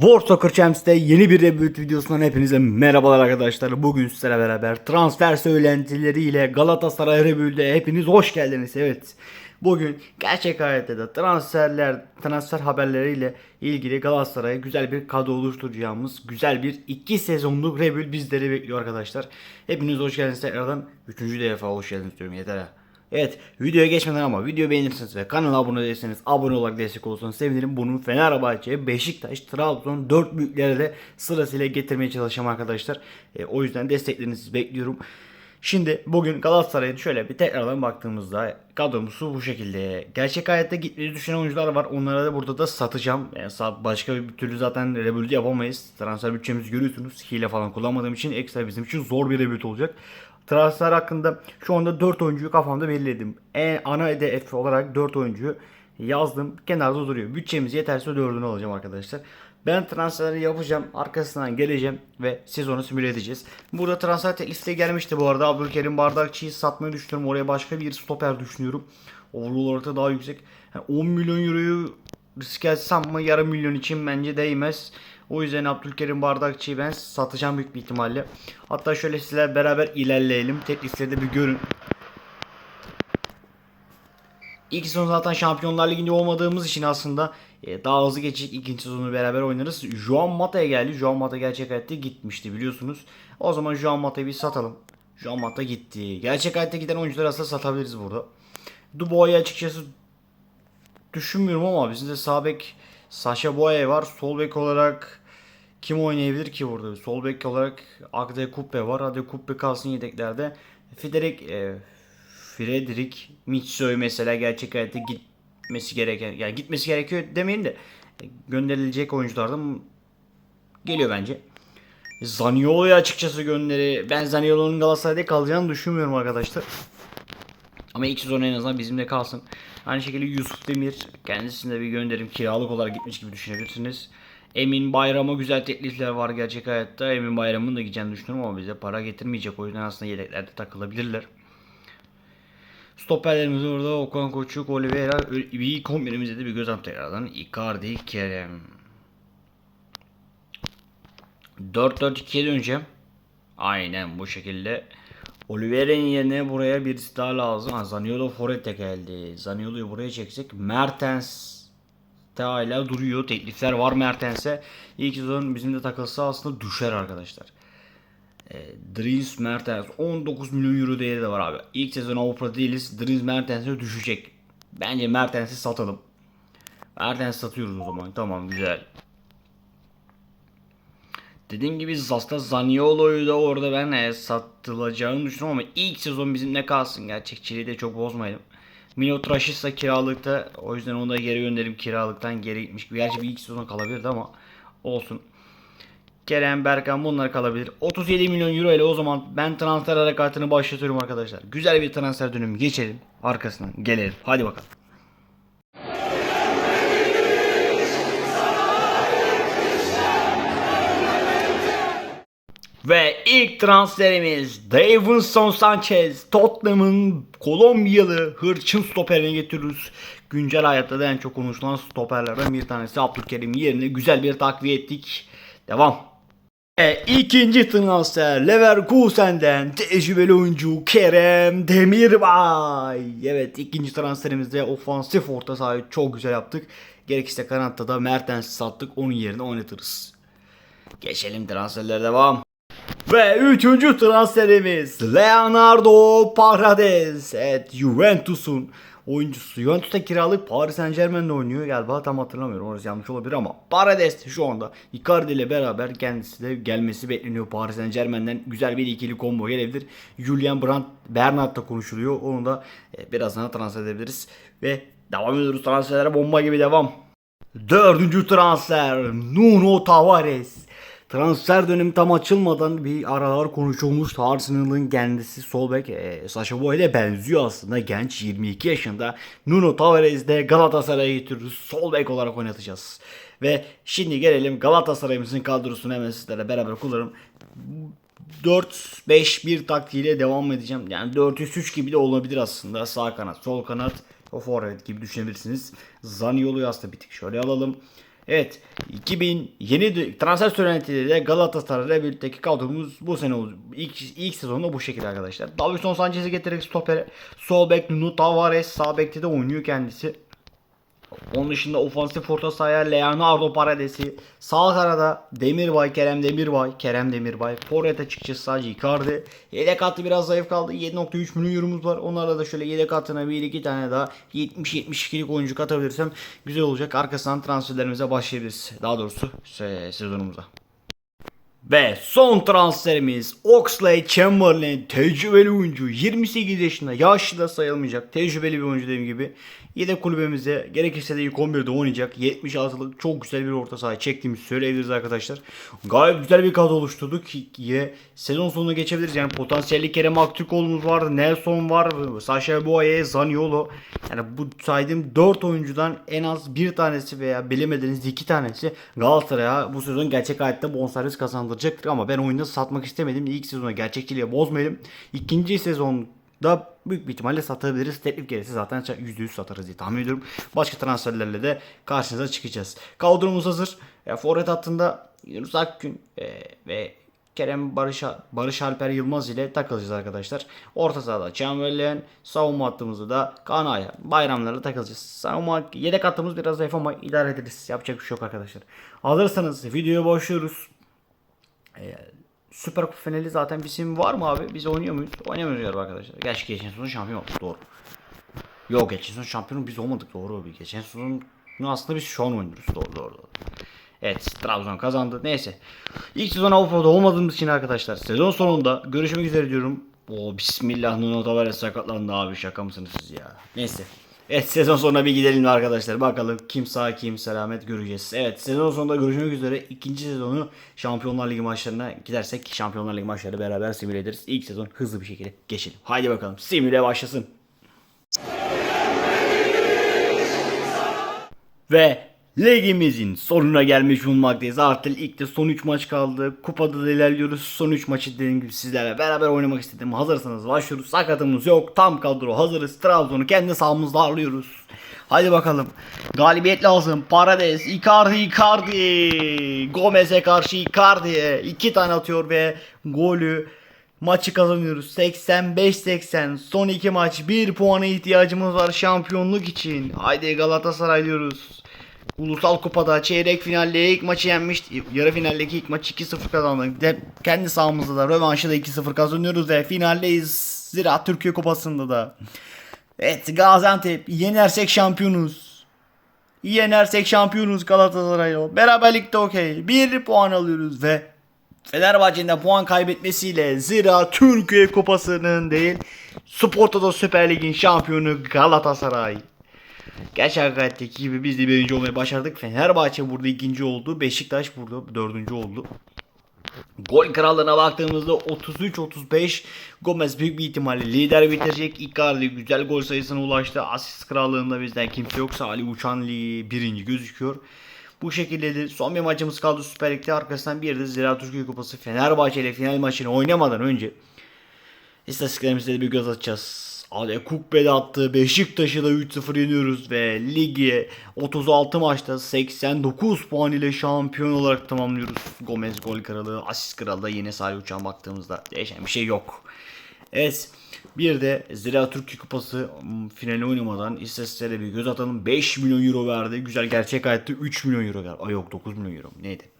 War Soccer Champs'te yeni bir reboot videosundan hepinize merhabalar arkadaşlar. Bugün sizlerle beraber transfer söylentileriyle Galatasaray Reboot'e hepiniz hoş geldiniz. Evet. Bugün gerçek hayatta da transferler, transfer haberleriyle ilgili Galatasaray'a güzel bir kadro oluşturacağımız güzel bir iki sezonluk Reboot bizleri bekliyor arkadaşlar. Hepiniz hoş geldiniz tekrardan. Üçüncü defa hoş geldiniz diyorum yeter ha. Evet videoya geçmeden ama video beğenirseniz ve kanala abone değilseniz abone olarak destek olursanız sevinirim. Bunu Fenerbahçe, Beşiktaş, Trabzon 4 büyüklere de sırasıyla getirmeye çalışacağım arkadaşlar. E, o yüzden desteklerinizi bekliyorum. Şimdi bugün Galatasaray'a şöyle bir tekrardan baktığımızda kadromuzu bu şekilde. Gerçek hayatta gitmeyi düşünen oyuncular var. Onlara da burada da satacağım. Yani sa- başka bir türlü zaten rebuild yapamayız. Transfer bütçemizi görüyorsunuz. Hile falan kullanmadığım için ekstra bizim için zor bir rebuild olacak. Transfer hakkında şu anda 4 oyuncuyu kafamda belirledim. En ana hedef olarak 4 oyuncuyu yazdım. Kenarda duruyor. Bütçemiz yeterse 4'ünü alacağım arkadaşlar. Ben transferleri yapacağım. Arkasından geleceğim ve sezonu simüle edeceğiz. Burada transfer teklifi gelmişti bu arada. Abdülkerim Bardakçı'yı satmayı düşünüyorum. Oraya başka bir stoper düşünüyorum. Overall olarak da daha yüksek. Yani 10 milyon euroyu riske etsem mı yarım milyon için bence değmez. O yüzden Abdülkerim Bardakçı'yı ben satacağım büyük bir ihtimalle. Hatta şöyle sizler beraber ilerleyelim. Teklifleri de bir görün. İlk sezon zaten Şampiyonlar Ligi'nde olmadığımız için aslında e, daha hızlı geçecek ikinci sezonu beraber oynarız. Juan Mata'ya geldi. Juan Mata gerçek hayatta gitmişti biliyorsunuz. O zaman Juan Mata'yı bir satalım. Juan Mata gitti. Gerçek hayatta giden oyuncuları aslında satabiliriz burada. Dubois'u açıkçası düşünmüyorum ama bizim de sağ bek Sasha Boye var. Sol bek olarak kim oynayabilir ki burada? Sol bek olarak Agde Kuppe var. Hadi Kuppe kalsın yedeklerde. Frederick e, Frederick Mitsoy mesela gerçek hayatta gitmesi gereken yani gitmesi gerekiyor demeyin de e, gönderilecek oyunculardan geliyor bence. Zaniolo'yu açıkçası gönderi. Ben Zaniolo'nun Galatasaray'da kalacağını düşünmüyorum arkadaşlar. Ama ilk sezon en azından bizimle kalsın. Aynı şekilde Yusuf Demir kendisine bir gönderim kiralık olarak gitmiş gibi düşünebilirsiniz. Emin Bayram'a güzel teklifler var gerçek hayatta. Emin Bayram'ın da gideceğini düşünüyorum ama bize para getirmeyecek. O yüzden aslında yedeklerde takılabilirler. Stoperlerimiz orada Okan Koçuk, Oliveira, bir kombinimize de bir göz atalım tekrardan. Icardi, Kerem. 4-4-2'ye döneceğim. Aynen bu şekilde. Oliveira'nın yerine buraya birisi daha lazım. Ha, Zaniolo Forete geldi. Zaniolo'yu buraya çeksek. Mertens de hala duruyor. Teklifler var Mertens'e. İlk sezon bizimle takılsa aslında düşer arkadaşlar. E, Dries Mertens 19 milyon euro değeri de var abi. İlk sezon Avrupa değiliz. Dries Mertens'e düşecek. Bence Mertens'i satalım. Mertens satıyoruz o zaman. Tamam güzel. Dediğim gibi aslında Zaniolo'yu da orada ben e, satılacağını düşünüyorum ama ilk sezon bizimle kalsın. Gerçekçiliği de çok bozmayalım. Mino Trashisa kiralıkta. O yüzden onu da geri gönderim kiralıktan geri gitmiş. Gerçi bir ilk sezon kalabilirdi ama olsun. Kerem, Berkan bunlar kalabilir. 37 milyon euro ile o zaman ben transfer harekatını başlatıyorum arkadaşlar. Güzel bir transfer dönemi geçelim. Arkasından gelelim. Hadi bakalım. Ve ilk transferimiz Davinson Sanchez. Tottenham'ın Kolombiyalı hırçın stoperini getiriyoruz. Güncel hayatta da en çok konuşulan stoperlerden bir tanesi Abdülkerim yerine güzel bir takviye ettik. Devam. Ve ikinci transfer Leverkusen'den tecrübeli oyuncu Kerem Demirbay. Evet ikinci transferimizde ofansif orta sahayı çok güzel yaptık. Gerekirse kanatta da Mertens'i sattık onun yerine oynatırız. Geçelim transferlere devam. Ve üçüncü transferimiz Leonardo Paredes. Evet Juventus'un oyuncusu. Juventus'ta kiralık Paris Saint Germain'de oynuyor galiba tam hatırlamıyorum orası yanlış olabilir ama Paredes şu anda Icardi ile beraber kendisi de gelmesi bekleniyor Paris Saint Germain'den güzel bir ikili combo gelebilir. Julian Brandt Bernat da konuşuluyor onu da e, birazdan transfer edebiliriz ve devam ediyoruz transferlere bomba gibi devam. Dördüncü transfer Nuno Tavares. Transfer dönemi tam açılmadan bir aralar konuşulmuş Arsenal'ın kendisi sol bek e, Sasha Boy'le benziyor aslında genç 22 yaşında Nuno Tavares de Galatasaray'a getiriyoruz sol bek olarak oynatacağız. Ve şimdi gelelim Galatasaray'ımızın kadrosunu hemen sizlerle beraber kullanırım. 4-5-1 taktiğiyle devam edeceğim. Yani 4-3-3 gibi de olabilir aslında. Sağ kanat, sol kanat, o forvet gibi düşünebilirsiniz. Zaniolo'yu aslında bir tık şöyle alalım. Evet 2000 yeni de- transfer söylentileri Galatasaray birlikteki kadromuz bu sene oldu. İlk, ilk sezonda bu şekilde arkadaşlar. Davinson Sanchez'i getirerek stopere. Sol bek Nuno Tavares sağ bekte de oynuyor kendisi. Onun dışında ofansif orta sahaya Leonardo Parades'i, sağ kanada Demirbay, Kerem Demirbay, Kerem Demirbay, forvet açıkçası sadece Icardi. Yedek hattı biraz zayıf kaldı. 7.3 milyon euromuz var. Onlarla da şöyle yedek hattına bir iki tane daha 70-72'lik oyuncu katabilirsem güzel olacak. Arkasından transferlerimize başlayabiliriz. Daha doğrusu se- sezonumuza. Ve son transferimiz Oxley Chamberlain tecrübeli oyuncu 28 yaşında yaşlı da sayılmayacak tecrübeli bir oyuncu dediğim gibi yedek kulübemize gerekirse de ilk 11'de oynayacak. 76'lık çok güzel bir orta saha çektiğimizi söyleyebiliriz arkadaşlar. Gayet güzel bir kadro oluşturduk. Yine sezon sonuna geçebiliriz. Yani potansiyelli Kerem Aktürkoğlu'muz var Nelson var Sasha Boye Zaniolo. Yani bu saydığım 4 oyuncudan en az bir tanesi veya bilemediniz iki tanesi Galatasaray'a bu sezon gerçek hayatta bonservis kazandıracaktır. Ama ben oyunu satmak istemedim. İlk sezona gerçekçiliği bozmayalım. İkinci sezonda büyük bir ihtimalle satabiliriz. Teklif gelirse zaten %100 satarız diye tahmin ediyorum. Başka transferlerle de karşınıza çıkacağız. Kadromuz hazır. E, forvet hattında Yunus Akgün e, ve Kerem Barış, Barış Alper Yılmaz ile takılacağız arkadaşlar. Orta sahada Chamberlain, savunma hattımızda da Kaan Ayhan. Bayramlarla takılacağız. Savunma yedek hattımız biraz zayıf ama idare ederiz. Yapacak bir şey yok arkadaşlar. Hazırsanız videoya başlıyoruz. Ee, Süper Kupa finali zaten bizim var mı abi? Biz oynuyor muyuz? Oynamıyoruz galiba arkadaşlar. Gerçi geçen sezon şampiyon olduk doğru. Yok geçen sezon şampiyonu biz olmadık doğru abi. Geçen sezon aslında biz şu an oynuyoruz doğru doğru doğru. Evet Trabzon kazandı. Neyse. İlk sezon Avrupa'da olmadığımız için arkadaşlar sezon sonunda görüşmek üzere diyorum. O bismillah Nuno Tavares sakatlandı abi şaka mısınız siz ya. Neyse. Evet sezon sonuna bir gidelim arkadaşlar. Bakalım kim sağ kim selamet göreceğiz. Evet sezon sonunda görüşmek üzere. ikinci sezonu Şampiyonlar Ligi maçlarına gidersek Şampiyonlar Ligi maçları beraber simüle ederiz. İlk sezon hızlı bir şekilde geçelim. Haydi bakalım simüle başlasın. Ve ligimizin sonuna gelmiş bulunmaktayız. Artık ilk son 3 maç kaldı. Kupada da ilerliyoruz. Son 3 maçı dediğim gibi sizlerle beraber oynamak istedim. Hazırsanız başlıyoruz. Sakatımız yok. Tam kadro hazırız. Trabzon'u kendi sahamızda ağırlıyoruz. Hadi bakalım. Galibiyet lazım. Parades, Icardi, Icardi. Gomez'e karşı Icardi. 2 tane atıyor ve golü Maçı kazanıyoruz. 85-80. Son iki maç. 1 puana ihtiyacımız var şampiyonluk için. Haydi Galatasaray diyoruz. Ulusal Kupa'da çeyrek finalde ilk maçı yenmişti. Yarı finaldeki ilk maç 2-0 kazandık. De, kendi sahamızda da rövanşı da 2-0 kazanıyoruz ve finaldeyiz. Zira Türkiye Kupası'nda da. Evet Gaziantep yenersek şampiyonuz. Yenersek şampiyonuz Galatasaray'ı. Beraberlikte okey. 1 puan alıyoruz ve Fenerbahçe'nin de puan kaybetmesiyle zira Türkiye Kupası'nın değil Sporto'da Süper Lig'in şampiyonu Galatasaray. Gerçek hayattaki gibi biz de birinci olmayı başardık. Fenerbahçe burada ikinci oldu. Beşiktaş burada dördüncü oldu. Gol krallığına baktığımızda 33-35 Gomez büyük bir ihtimalle lider bitirecek. Icardi güzel gol sayısına ulaştı. Asist krallığında bizden kimse yoksa Ali Uçan birinci gözüküyor. Bu şekilde de son bir maçımız kaldı Süper Lig'de. Arkasından bir de Zira Türkiye Kupası Fenerbahçe ile final maçını oynamadan önce istatistiklerimize de bir göz atacağız. Ale Kubbe'de attı. Beşiktaş'ı da 3-0 yeniyoruz ve ligi 36 maçta 89 puan ile şampiyon olarak tamamlıyoruz. Gomez gol kralı, asist kralı da yine Salih Uçan baktığımızda değişen bir şey yok. Evet. Bir de Zira Türkiye Kupası finali oynamadan istatistiklere bir göz atalım. 5 milyon euro verdi. Güzel gerçek hayatta 3 milyon euro verdi. Ay yok 9 milyon euro. Neydi?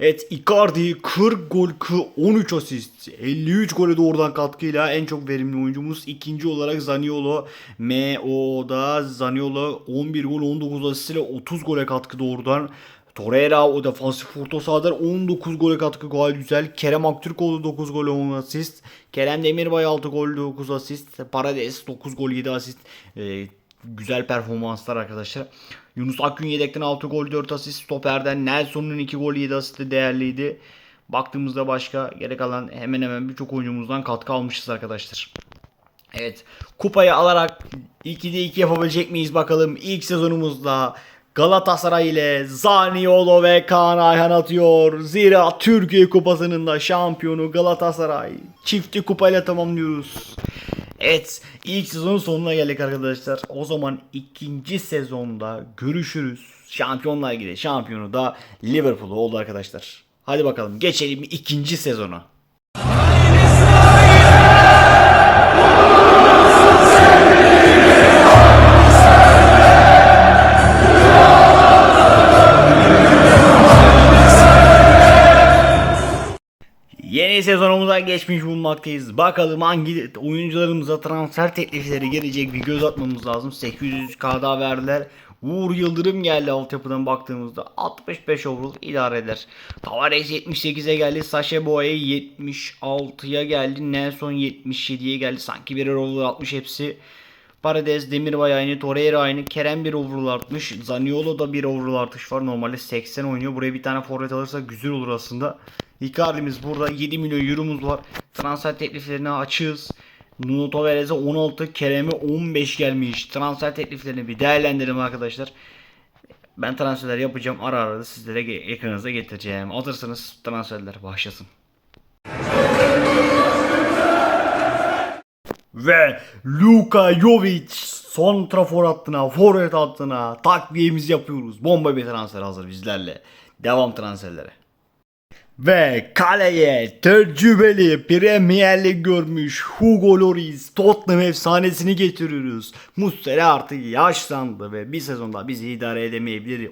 Evet Icardi 40 gol 13 asist 53 gole doğrudan katkıyla en çok verimli oyuncumuz. İkinci olarak Zaniolo MO'da Zaniolo 11 gol 19 asist ile 30 gole katkı doğrudan. Torreira o defansif orta sahalar 19 gole katkı gayet güzel. Kerem Aktürkoğlu 9 gol 10 asist. Kerem Demirbay 6 gol 9 asist. Parades 9 gol 7 asist. Ee, güzel performanslar arkadaşlar. Yunus Akgün yedekten 6 gol 4 asist. Stoperden Nelson'un 2 gol 7 asisti değerliydi. Baktığımızda başka gerek alan hemen hemen birçok oyuncumuzdan katkı almışız arkadaşlar. Evet. Kupayı alarak 2'de 2 yapabilecek miyiz bakalım. İlk sezonumuzda Galatasaray ile Zaniolo ve Kaan Ayhan atıyor. Zira Türkiye Kupası'nın da şampiyonu Galatasaray. Çifti kupayla tamamlıyoruz. Evet ilk sezonun sonuna geldik arkadaşlar. O zaman ikinci sezonda görüşürüz. Şampiyonlar Ligi şampiyonu da Liverpool oldu arkadaşlar. Hadi bakalım geçelim ikinci sezona. Yeni sezonumuza geçmiş bulunmaktayız. Bakalım hangi oyuncularımıza transfer teklifleri gelecek bir göz atmamız lazım. 800k daha verdiler. Uğur Yıldırım geldi altyapıdan baktığımızda 65 overall idare eder. Tavares 78'e geldi. Sasha Boye 76'ya geldi. Nelson 77'ye geldi. Sanki birer overall atmış hepsi. Paredes, Demirbay aynı, Torreira aynı, Kerem bir overall artmış. Zaniolo da bir overall artış var. Normalde 80 oynuyor. Buraya bir tane forvet alırsa güzel olur aslında. Icardi'miz burada 7 milyon euromuz var. Transfer tekliflerine açığız. Nuno Tavares'e 16, Kerem'e 15 gelmiş. Transfer tekliflerini bir değerlendirelim arkadaşlar. Ben transferler yapacağım. Ara ara da sizlere ekranınıza getireceğim. Hazırsanız transferler başlasın. Ve Luka Jovic son trafor hattına, forvet hattına takviyemizi yapıyoruz. Bomba bir transfer hazır bizlerle. Devam transferlere. Ve kaleye tecrübeli Premier Lig görmüş Hugo Lloris Tottenham efsanesini getiriyoruz. Muslera artık yaşlandı ve bir sezonda bizi idare edemeyebilir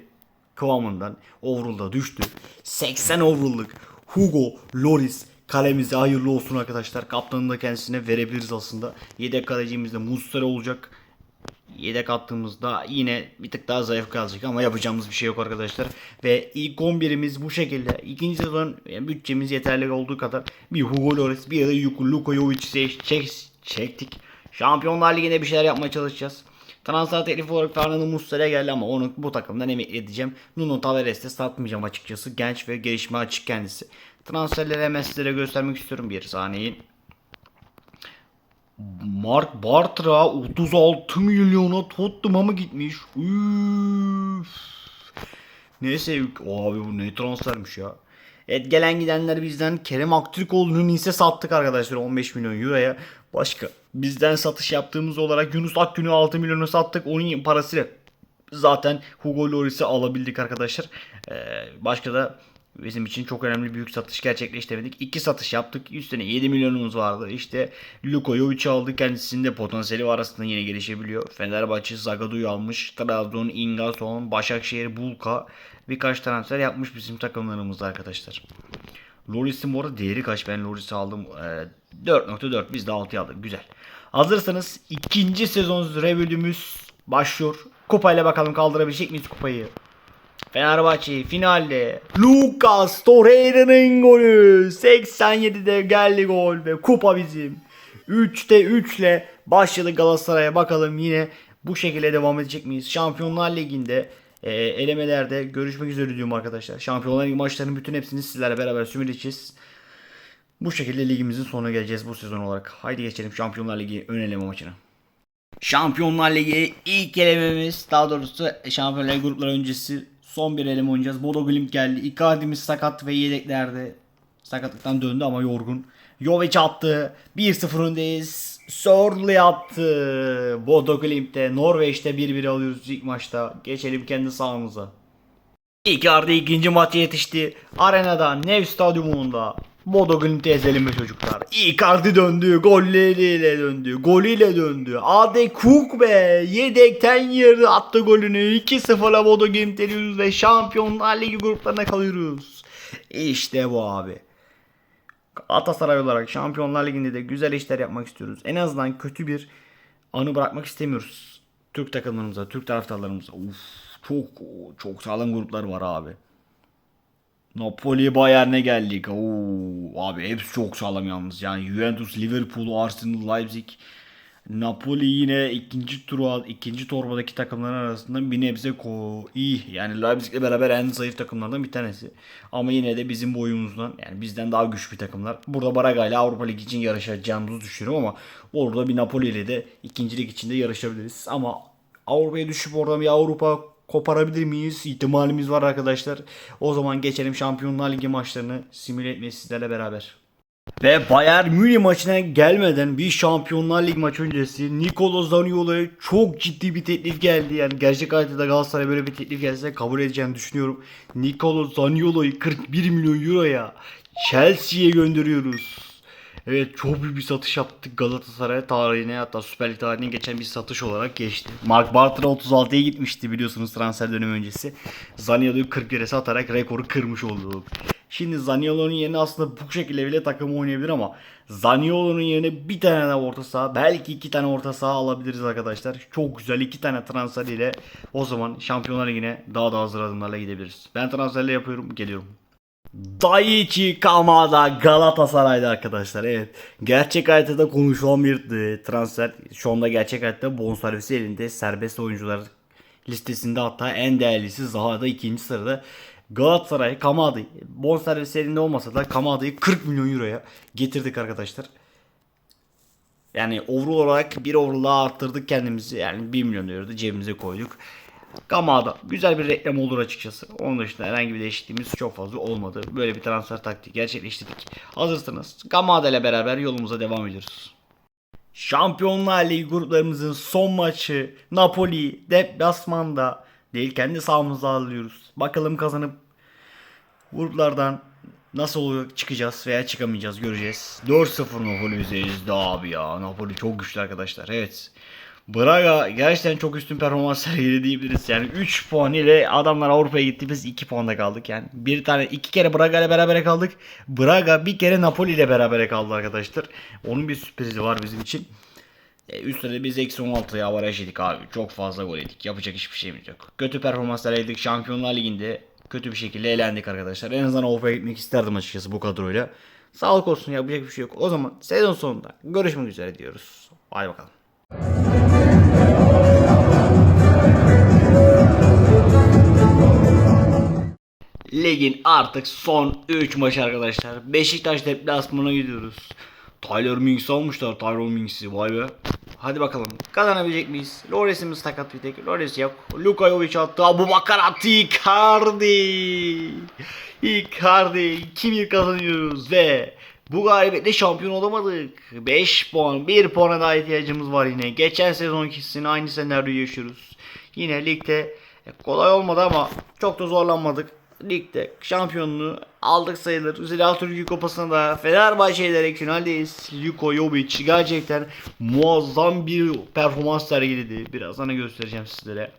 kıvamından overall'da düştü. 80 overall'lık Hugo Lloris kalemize hayırlı olsun arkadaşlar. Kaptanını da kendisine verebiliriz aslında. Yedek kalecimiz de Muslera olacak yedek attığımızda yine bir tık daha zayıf kalacak ama yapacağımız bir şey yok arkadaşlar. Ve ilk 11'imiz bu şekilde. İkinci sezon yani bütçemiz yeterli olduğu kadar bir Hugo Lloris bir de Luka Jovic'i çek, çektik. Şampiyonlar Ligi'nde bir şeyler yapmaya çalışacağız. Transfer teklifi olarak Fernando Muslera geldi ama onu bu takımdan emekli edeceğim. Nuno Tavares'te satmayacağım açıkçası. Genç ve gelişme açık kendisi. Transferleri hemen sizlere göstermek istiyorum bir saniye. Mark Bartra 36 milyona Tottenham'a gitmiş? Üf. Neyse abi bu ne transfermiş ya. Evet gelen gidenler bizden Kerem Aktürkoğlu'nu ise sattık arkadaşlar 15 milyon euroya. Başka bizden satış yaptığımız olarak Yunus Akgün'ü 6 milyona sattık. Onun parasıyla zaten Hugo Lloris'i alabildik arkadaşlar. Ee, başka da bizim için çok önemli büyük satış gerçekleştirmedik. İki satış yaptık. Üstüne 7 milyonumuz vardı. İşte Luka Jovic'i aldık. Kendisinin de potansiyeli var aslında yine gelişebiliyor. Fenerbahçe Zagadu'yu almış. Trabzon, Ingason, Başakşehir, Bulka birkaç transfer yapmış bizim takımlarımızda arkadaşlar. Loris'in bu arada değeri kaç? Ben Loris'i aldım. Ee, 4.4 biz de 6'ya aldık. Güzel. Hazırsanız ikinci sezon review'ümüz başlıyor. Kupayla bakalım kaldırabilecek miyiz kupayı? Fenerbahçe finalde Lucas Torreira'nın golü 87'de geldi gol ve kupa bizim. 3'te 3 ile başladı Galatasaray'a bakalım yine bu şekilde devam edecek miyiz? Şampiyonlar Ligi'nde e, elemelerde görüşmek üzere diyorum arkadaşlar. Şampiyonlar Ligi maçlarının bütün hepsini sizlerle beraber sümüleceğiz. Bu şekilde ligimizin sonuna geleceğiz bu sezon olarak. Haydi geçelim Şampiyonlar Ligi ön eleme maçına. Şampiyonlar Ligi ilk elememiz daha doğrusu Şampiyonlar Ligi grupları öncesi son bir eleme oynayacağız. Bodo Glimt geldi. Icardi'miz sakat ve yedeklerde. Sakatlıktan döndü ama yorgun. Jovic attı. 1-0 öndeyiz. Sörli attı. Bodo Glimt'te Norveç'te 1-1 alıyoruz ilk maçta. Geçelim kendi sahamıza. Icardi ikinci maça yetişti. Arenada, Nev Stadyumunda. Bodo Glimt'i ezelim be çocuklar. Icardi döndü. Golleriyle döndü. Golüyle döndü. Ade Cook be. Yedekten yeri attı golünü. 2-0'la Bodo Glimt ediyoruz ve Şampiyonlar Ligi gruplarına kalıyoruz. İşte bu abi. Galatasaray olarak Şampiyonlar Ligi'nde de güzel işler yapmak istiyoruz. En azından kötü bir anı bırakmak istemiyoruz. Türk takımlarımıza, Türk taraftarlarımıza. Uf, çok çok sağlam gruplar var abi. Napoli Bayern'e geldik. Oo, abi hepsi çok sağlam yalnız. Yani Juventus, Liverpool, Arsenal, Leipzig. Napoli yine ikinci tura ikinci torbadaki takımların arasında bir nebze ko iyi. Yani Leipzig'le beraber en zayıf takımlardan bir tanesi. Ama yine de bizim boyumuzdan yani bizden daha güçlü bir takımlar. Burada Braga ile Avrupa Ligi için yarışacağımızı düşünüyorum ama orada bir Napoli ile de ikincilik içinde yarışabiliriz. Ama Avrupa'ya düşüp oradan bir Avrupa koparabilir miyiz? İhtimalimiz var arkadaşlar. O zaman geçelim Şampiyonlar Ligi maçlarını simüle etmeye sizlerle beraber. Ve Bayern Münih maçına gelmeden bir Şampiyonlar Lig maçı öncesi Nicolo Zaniolo'ya çok ciddi bir teklif geldi. Yani gerçek hayatta da Galatasaray böyle bir teklif gelse kabul edeceğini düşünüyorum. Nicolo Zaniolo'yu 41 milyon euroya Chelsea'ye gönderiyoruz. Evet çok büyük bir satış yaptık Galatasaray tarihine hatta Süper Lig tarihine geçen bir satış olarak geçti. Mark Bartra 36'ya gitmişti biliyorsunuz transfer dönemi öncesi. Zaniolo'yu 41'e satarak rekoru kırmış oldu. Şimdi Zaniolo'nun yerine aslında bu şekilde bile takım oynayabilir ama Zaniolo'nun yerine bir tane daha orta saha belki iki tane orta saha alabiliriz arkadaşlar. Çok güzel iki tane transfer ile o zaman Şampiyonlar Ligi'ne daha da hazır adımlarla gidebiliriz. Ben transferle yapıyorum geliyorum. Daichi Kamada Galatasaray'da arkadaşlar. Evet. Gerçek hayatta konuşulan bir e, transfer. Şu anda gerçek hayatta bonservisi elinde. Serbest oyuncular listesinde hatta en değerlisi Zaha'da ikinci sırada. Galatasaray Kamada'yı bonservisi elinde olmasa da Kamada'yı 40 milyon euroya getirdik arkadaşlar. Yani overall olarak bir overall daha arttırdık kendimizi. Yani 1 milyon euro da cebimize koyduk. Kamada güzel bir reklam olur açıkçası. Onun dışında herhangi bir değişikliğimiz çok fazla olmadı. Böyle bir transfer taktiği gerçekleştirdik. Hazırsanız Kamada ile beraber yolumuza devam ediyoruz. Şampiyonlar Ligi gruplarımızın son maçı Napoli deplasmanda değil kendi sahamızda alıyoruz. Bakalım kazanıp gruplardan nasıl oluyor çıkacağız veya çıkamayacağız göreceğiz. 4-0 Napoli ezdi abi ya. Napoli çok güçlü arkadaşlar. Evet. Braga gerçekten çok üstün performans sergiledi diyebiliriz. Yani 3 puan ile adamlar Avrupa'ya gitti biz 2 puanda kaldık. Yani bir tane iki kere Braga ile beraber kaldık. Braga bir kere Napoli ile beraber kaldı arkadaşlar. Onun bir sürprizi var bizim için. E, üstüne biz eksi 16'ya avaraj yedik abi. Çok fazla gol yedik. Yapacak hiçbir şeyimiz yok. Kötü performanslar yedik. Şampiyonlar Ligi'nde kötü bir şekilde elendik arkadaşlar. En azından Avrupa'ya gitmek isterdim açıkçası bu kadroyla. Sağlık olsun yapacak bir şey yok. O zaman sezon sonunda görüşmek üzere diyoruz. Hadi bakalım. Ligin artık son 3 maçı arkadaşlar. Beşiktaş deplasmana gidiyoruz. Tyler Mings almışlar Tyler Mings'i vay be. Hadi bakalım kazanabilecek miyiz? Lores'imiz sakat bir tek. Lores yok. Luka Jovic attı. Abu Bakar attı. Icardi. Icardi. 2-1 kazanıyoruz ve bu galibiyetle şampiyon olamadık. 5 puan, 1 puana daha ihtiyacımız var yine. Geçen sezonkisinin aynı senaryoyu yaşıyoruz. Yine ligde e, kolay olmadı ama çok da zorlanmadık. Ligde şampiyonluğu aldık sayılır. Zira Türkiye Kupası'nda Fenerbahçe ile finaldeyiz. Luko Jovic gerçekten muazzam bir performans sergiledi. Birazdan göstereceğim sizlere.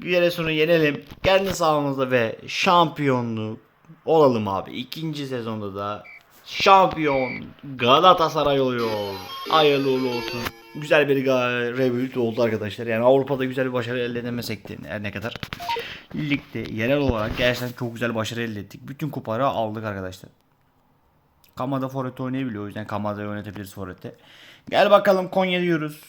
Giresun'u yenelim. Kendi sahamızda ve şampiyonluğu olalım abi. İkinci sezonda da şampiyon Galatasaray oluyor. Hayırlı uğurlu olsun. Güzel bir rebuild oldu arkadaşlar. Yani Avrupa'da güzel bir başarı elde edemesek de her ne kadar. Ligde yerel olarak gerçekten çok güzel başarı elde ettik. Bütün kupaları aldık arkadaşlar. Kamada forvet oynayabiliyor. O yüzden Kamada'yı yönetebiliriz forvette. Gel bakalım Konya diyoruz.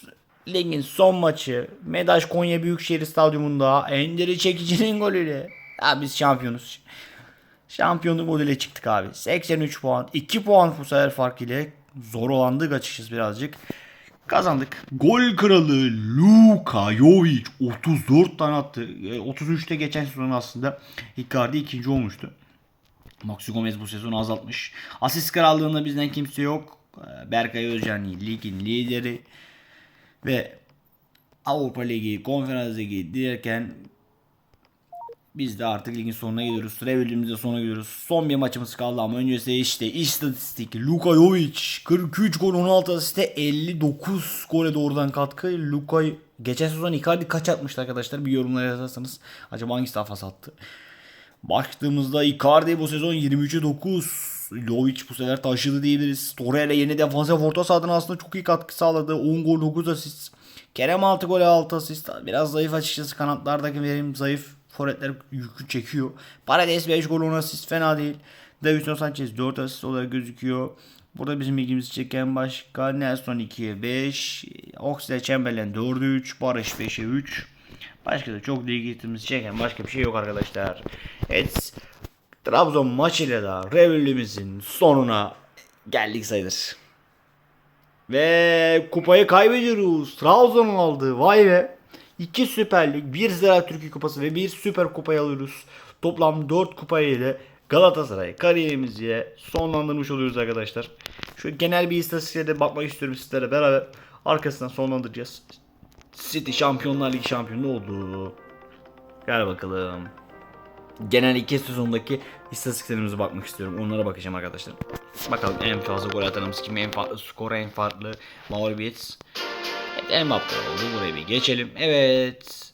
Ligin son maçı. Medaş Konya Büyükşehir Stadyumunda Enderi Çekici'nin golüyle. Ya biz şampiyonuz. Şampiyonluk modele çıktık abi. 83 puan. 2 puan bu fark ile zorlandık açıkçası birazcık. Kazandık. Gol kralı Luka Jovic 34 tane attı. E, 33'te geçen sezon aslında Icardi ikinci olmuştu. Maxi Gomez bu sezonu azaltmış. Asist krallığında bizden kimse yok. E, Berkay Özcan ligin lideri. Ve Avrupa Ligi, Konferans Ligi derken biz de artık ligin sonuna geliyoruz. Rebuild'imizde sonuna geliyoruz. Son bir maçımız kaldı ama öncesi işte istatistik. Luka Jovic 43 gol 16 asiste 59 gole doğrudan katkı. Luka geçen sezon Icardi kaç atmıştı arkadaşlar bir yorumlara yazarsanız. Acaba hangisi daha fazla attı? Baktığımızda Icardi bu sezon 23'e 9. Jovic bu sefer taşıdı diyebiliriz. Torreira yeni defansif orta sahadan aslında çok iyi katkı sağladı. 10 gol 9 asist. Kerem 6 gol 6 asist. Biraz zayıf açıkçası kanatlardaki verim zayıf. Forvetler yükü çekiyor. Paredes 5 gol 10 asist fena değil. Davinson Sanchez 4 asist olarak gözüküyor. Burada bizim ilgimizi çeken başka Nelson 2'ye 5. Oxlade Chamberlain 4'e 3. Barış 5'e 3. Başka da çok ilgimizi çeken başka bir şey yok arkadaşlar. Evet. Trabzon maçıyla da Revel'imizin sonuna geldik sayılır. Ve kupayı kaybediyoruz. Trabzon aldı. Vay be. 2 Süper Lig, 1 Ziraat Türkiye Kupası ve 1 Süper Kupayı alıyoruz. Toplam 4 kupayı ile Galatasaray kariyerimizi sonlandırmış oluyoruz arkadaşlar. Şu genel bir istatistiklere de bakmak istiyorum sizlere beraber. Arkasından sonlandıracağız. City Şampiyonlar Ligi şampiyonu oldu. Gel bakalım. Genel iki sezondaki istatistiklerimize bakmak istiyorum. Onlara bakacağım arkadaşlar. Bakalım en fazla gol atanımız kim? En farklı skor, en farklı mağlubiyet. Mbappe oldu. Buraya bir geçelim. Evet.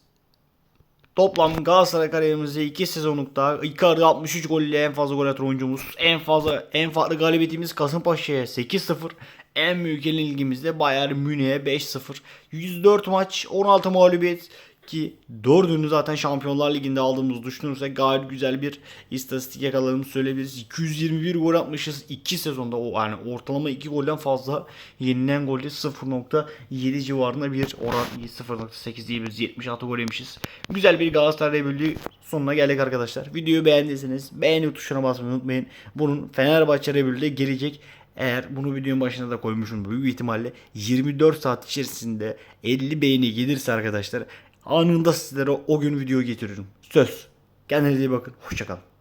Toplam Galatasaray kariyerimizde 2 sezonlukta Icardi 63 gol ile en fazla gol atan oyuncumuz. En fazla en farklı galibiyetimiz Kasımpaşa'ya 8-0. En büyük yenilgimizde Bayern Münih'e 5-0. 104 maç 16 mağlubiyet ki dördünü zaten Şampiyonlar Ligi'nde aldığımızı düşünürsek gayet güzel bir istatistik yakaladığımızı söyleyebiliriz. 221 gol atmışız 2 sezonda o yani ortalama 2 golden fazla yenilen golde 0.7 civarında bir oran 0.8 diyebiliriz 76 gol yemişiz. Güzel bir Galatasaray bölüğü sonuna geldik arkadaşlar. Videoyu beğendiyseniz beğeni tuşuna basmayı unutmayın. Bunun Fenerbahçe Rebül'de gelecek eğer bunu videonun başına da koymuşum büyük ihtimalle 24 saat içerisinde 50 beğeni gelirse arkadaşlar anında sizlere o gün video getiririm. Söz. Kendinize iyi bakın. Hoşçakalın.